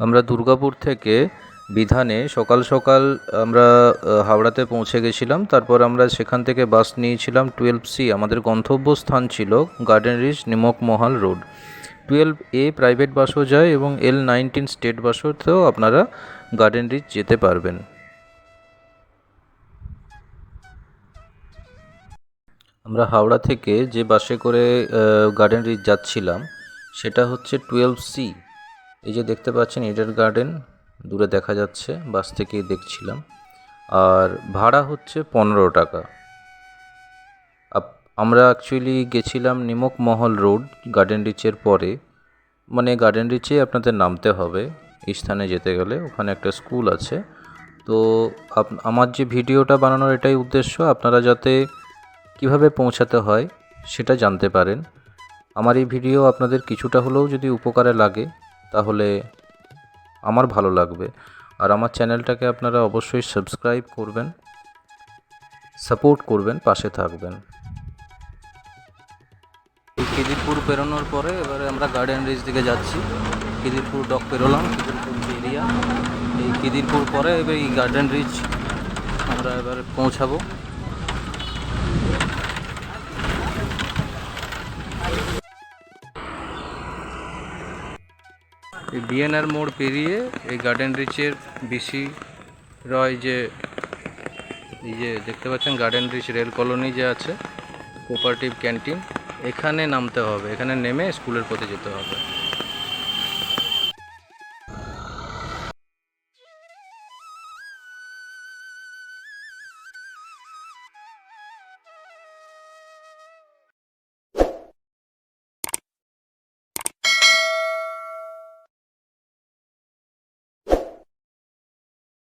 আমরা দুর্গাপুর থেকে বিধানে সকাল সকাল আমরা হাওড়াতে পৌঁছে গেছিলাম। তারপর আমরা সেখান থেকে বাস নিয়েছিলাম টুয়েলভ সি, আমাদের গন্তব্যস্থান ছিল garden reach Nimak Mahal road. Twelve A private বাসও যায় এবং এল নাইনটিন স্টেট বাসতেও আপনারা গার্ডেন রিচ যেতে পারবেন। আমরা হাওড়া থেকে যে বাসে করে গার্ডেন রিচ যাচ্ছিলাম, সেটা হচ্ছে টুয়েলভ সি। এই যে দেখতে পাচ্ছেন ইডেন গার্ডেন, দূরে দেখা যাচ্ছে, বাস থেকেই দেখছিলাম। আর ভাড়া হচ্ছে পনেরো টাকা। আমরা অ্যাকচুয়ালি গেছিলাম নিমক মহল রোড গার্ডেন রিচের পরে। মানে গার্ডেন রিচে আপনাদের নামতে হবে, এই স্থানে যেতে গেলে, ওখানে একটা স্কুল আছে। তো আমার যে ভিডিওটা বানানোর এটাই উদ্দেশ্য, আপনারা যাতে কীভাবে পৌঁছাতে হয়, সেটা জানতে পারেন। আমার এই ভিডিও আপনাদের কিছুটা হলেও যদি উপকারে লাগে তাহলে আমার ভালো লাগবে। আর আমার চ্যানেলটাকে আপনারা অবশ্যই সাবস্ক্রাইব করবেন, সাপোর্ট করবেন, পাশে থাকবেন। এই খিদিরপুর পেরোনোর পরে এবারে আমরা গার্ডেন রিচ দিকে যাচ্ছি। খিদিরপুর ডক পেরোলাম, খিদিরপুর যে এরিয়া এই খিদিরপুর পরে এবার এই গার্ডেন রিচ আমরা এবারে পৌঁছাবো। এই বিএনআর মোড় পেরিয়ে এই গার্ডেন রিচের বিসি রয় যে, এই যে দেখতে পাচ্ছেন গার্ডেন রিচ রেল কলোনি যে আছে কোপারেটিভ ক্যান্টিন এখানে নামতে হবে। এখানে নেমে স্কুলের পথে যেতে হবে।